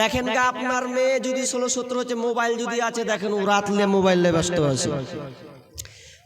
দেখেন? গা, আপনার মেয়ে যদি ষোলো সতেরো হচ্ছে, মোবাইল যদি আছে, দেখেন ও রাতলে মোবাইলে ব্যস্ত আছে।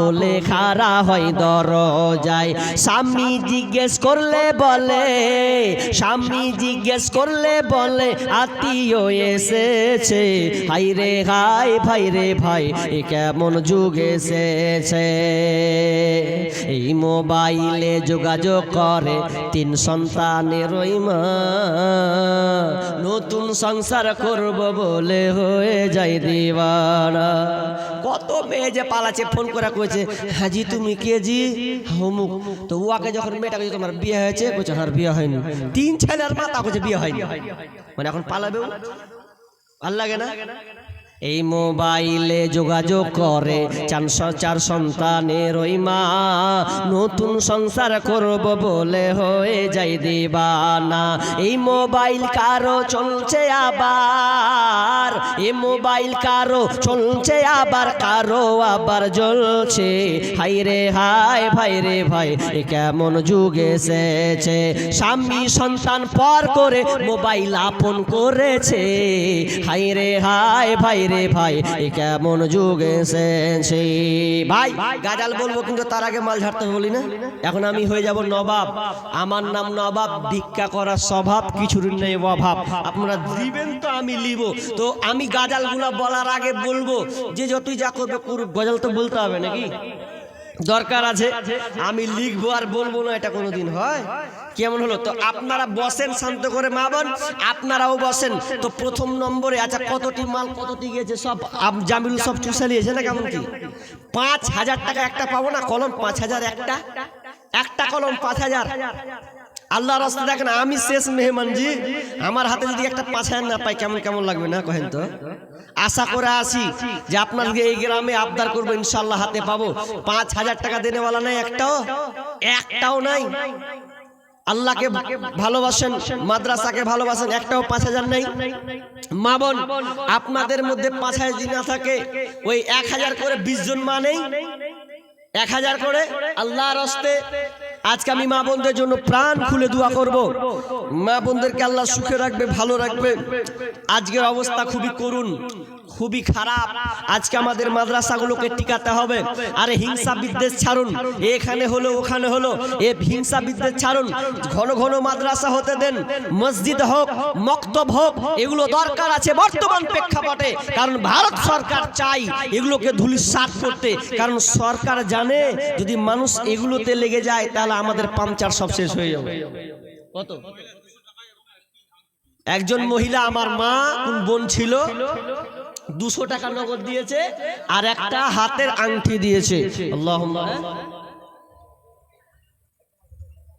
বলে খারা হয় দরজায়। স্বামী জিজ্ঞেস করলে বলে, স্বামী জিজ্ঞেস করলে বলে, আত্মীয় এসেছে। হাই রে হাই ভাই রে, ভাই, এ কেমন যুগ এসেছে। এই মোবাইলে যোগাযোগ করে তিন সন্তানের ওই মা। নতুন সংসার করব বলে হয়ে যায় দিবানা কত মেয়ে যে পালাচ্ছে, ফোন করে কয়েছে হাজি, তুমি কে জি? হমুক তো ওয়াকে যখন মেয়েটা কইছে তোমার বিয়ে হয়েছে? কইছে আর বিয়ে হয়নি। তিন ছেলের মাতা কইছে বিয়ে হয়নি। মানে এখন পালাবেও ভালো লাগে না? এই মোবাইলে যোগাযোগ করে চারশো চার সন্তানের ওই মা। নতুন সংসার করব বলে হয়ে যাই দিবানা। এই মোবাইল কারও চলছে আবার। এই মোবাইল কারও চলছে আবার, কারও আবার জ্বলছে। হাই রে হাই, ভাই রে ভাই, এ কেমন যুগ এসেছে। স্বামী সন্তান পর করে মোবাইল আপন করেছে। হাই রে হাই, ভাই রে ভাই এ কেমন যুগ এসেছে? ভাই গাজাল বলব কিন্তু তার আগে মাল ঝাড়তে বলি না? এখন আমি হয়ে যাব নবাব। আমার নাম নবাব ভিক্ষা করার স্বভাব কিছুর নেই অভাব। আপনারা দিবেন তো আমি লিব। তো আমি গাজালগুলা বলার আগে বলব যে যতই যা করবে গজাল তো বলতে হবে নাকি? দরকার আছে, আমি লিখব আর বলব না, এটা কোনোদিন হয়। কেমন হলো? তো আপনারা বসেন, শান্ত করে মা বোন, আপনারাও বসেন। তো প্রথম নম্বরে আচ্ছা কতটি মাল, কতটি গেছে সব জামিল সব চুষে নিয়েছে না কেমন কি? পাঁচ হাজার টাকা একটা পাবো না, কলম? পাঁচ হাজার একটা? একটা কলম, পাঁচ হাজার। আল্লাহ রাস্তা দেখেন, আমি শেষ মেহমান জি আমার হাতে যদি একটা হাজার না পাই, কেমন কেমন লাগবে না কহেন তো? আশা করে আসি যে আপনাদেরকে এই গ্রামে আবদার করব ইনশাল্লাহ হাতে পাবো। পাঁচ হাজার টাকা দেনেওয়ালা নাই, একটাও? একটাও নাই। আল্লাহকে ভালোবাসেন, মাদ্রাসাকে ভালোবাসেন, একটাও পাঁচ হাজার নাই। মা বোন, আপনাদের মধ্যে পাঁচ হাজার যদি না থাকে, ওই এক হাজার করে বিশ জন মা নেই। এক হাজার করে আল্লাহর হস্তে আজকে আমি মা বোনদের জন্য প্রাণ খুলে দোয়া করব। মা বোনদেরকে আল্লাহ সুখে রাখবে, ভালো রাখবে। আজকের অবস্থা খুবই করুণ, খুবই খারাপ। আজকে আমাদের মাদ্রাসাগুলোকে টিকাতে হবে। আরে হিংসা বিদ্বেষ ছাড়ুন, এখানে হলো, ওখানে হলো। এ হিংসা বিদ্বেষ ছাড়ুন। ঘন ঘন মাদ্রাসা হতে দেন, মসজিদ হোক, মক্তব হোক, এগুলো দরকার আছে বর্তমান প্রেক্ষাপটে। কারণ ভারত সরকার চাই এগুলোকে ধুলিসাৎ করতে। কারণ সরকার জানে, যদি মানুষ এগুলোতে লেগে যায়, তাহলে আমাদের পাংচার সব শেষ হয়ে যাবে। একজন মহিলা আমার মা, কোন বোন ছিল, দুশো টাকা নগদ দিয়েছে আর একটা হাতের আংটি দিয়েছে। আল্লাহ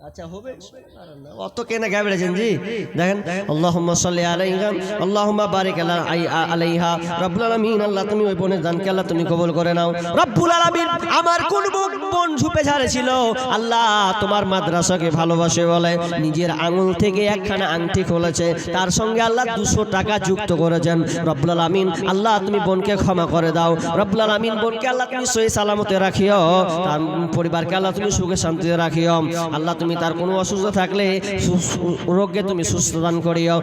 আচ্ছা হবে। অত কেনা গাবড়েছেন জি? দেখেন আল্লাহুম্মা সাল্লি আলাইহা আল্লাহুম্মা বারিক আলা আই- আ- আলাইহা। রব্বুল আলামিন আল্লাহ তুমি ওই বোনের দানকে আল্লাহ তুমি কবুল করে নাও। রব্বুল আলামিন আমার কোন বোন বোন ঝুপে ঝাড়েছিল আল্লাহ তোমার মাদ্রাসাকে ভালোবাসে বলে। নিজের আঙুল থেকে একখানা আংটি খুলেছে। তার সঙ্গে আল্লাহ দুশো টাকা যুক্ত করেছেন। রব্বুল আলামিন আল্লাহ তুমি বোনকে ক্ষমা করে দাও। রব্বুল আলামিন বোনকে আল্লাহ তুমি সহি সালামতে রাখিও। তার পরিবারকে আল্লাহ তুমি সুখে শান্তিতে রাখিও। আল্লাহ তুমি তার কোনো অসুস্থ থাকলে রোগকে তুমি সুস্থ দান করিও।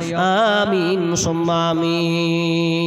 আমিন সোম্মা আমিন।